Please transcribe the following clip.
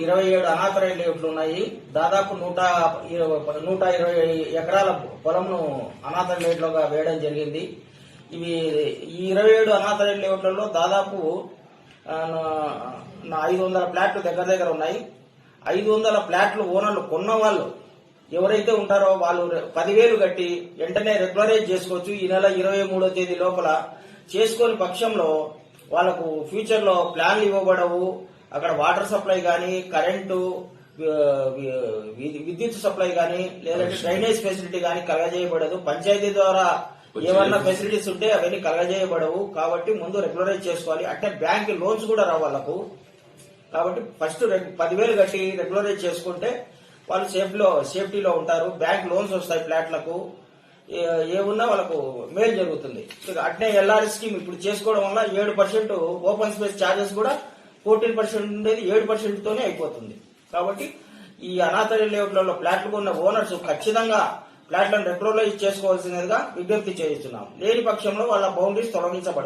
ఇరవై ఏడు అనాథరైన లేఅవుట్లు ఉన్నాయి. దాదాపు నూట ఇరవై- నూట ఇరవై ఎకరాల పొలంను అనాథ లేఅవుట్లుగా వేయడం జరిగింది. ఇవి ఈ ఇరవై ఏడు అనాథరైన లేఅవుట్లలో దాదాపు ఐదు వందల ప్లాట్లు దగ్గర దగ్గర ఉన్నాయి. ఐదు వందల ప్లాట్లు ఓనర్లు కొన్న వాళ్ళు ఎవరైతే ఉంటారో వాళ్ళు పదివేలు కట్టి వెంటనే రెగ్యులరైజ్ చేసుకోవచ్చు. ఈ నెల ఇరవై మూడో తేదీ లోపల చేసుకోని పక్షంలో వాళ్ళకు ఫ్యూచర్లో ప్లాన్లు ఇవ్వబడవు. అక్కడ వాటర్ సప్లై కానీ కరెంటు విద్యుత్ సప్లై కానీ లేదంటే డ్రైనేజ్ ఫెసిలిటీ కానీ కలగజేయబడదు. పంచాయతీ ద్వారా ఏమన్నా ఫెసిలిటీస్ ఉంటే అవన్నీ కలగజేయబడవు. కాబట్టి ముందు రెగ్యులరైజ్ చేసుకోవాలి. అంటే బ్యాంక్ లోన్స్ కూడా రావు వాళ్ళకు. కాబట్టి ఫస్ట్ పదివేలు కట్టి రెగ్యులరైజ్ చేసుకుంటే వాళ్ళు సేఫ్లో సేఫ్టీలో ఉంటారు. బ్యాంక్ లోన్స్ వస్తాయి ఫ్లాట్లకు. ఏ- ఏమున్నా వాళ్ళకు మేలు జరుగుతుంది. అట్నే ఎల్ఆర్ స్కీమ్ ఇప్పుడు చేసుకోవడం వల్ల ఏడు పర్సెంట్ ఓపెన్ స్పేస్ ఛార్జెస్ కూడా ఫోర్టీన్ పర్సెంట్ ఉండేది ఏడు పర్సెంట్ తోనే అయిపోతుంది. కాబట్టి ఈ అనాథ లేఅవుట్లలో ఫ్లాట్లు ఉన్న ఓనర్స్ ఖచ్చితంగా ఫ్లాట్లను రెగ్యులరైజ్ చేసుకోవాల్సినదిగా విజ్ఞప్తి చేస్తున్నాం. లేని పక్షంలో వాళ్ళ బౌండరీస్ తొలగించబడతాయి.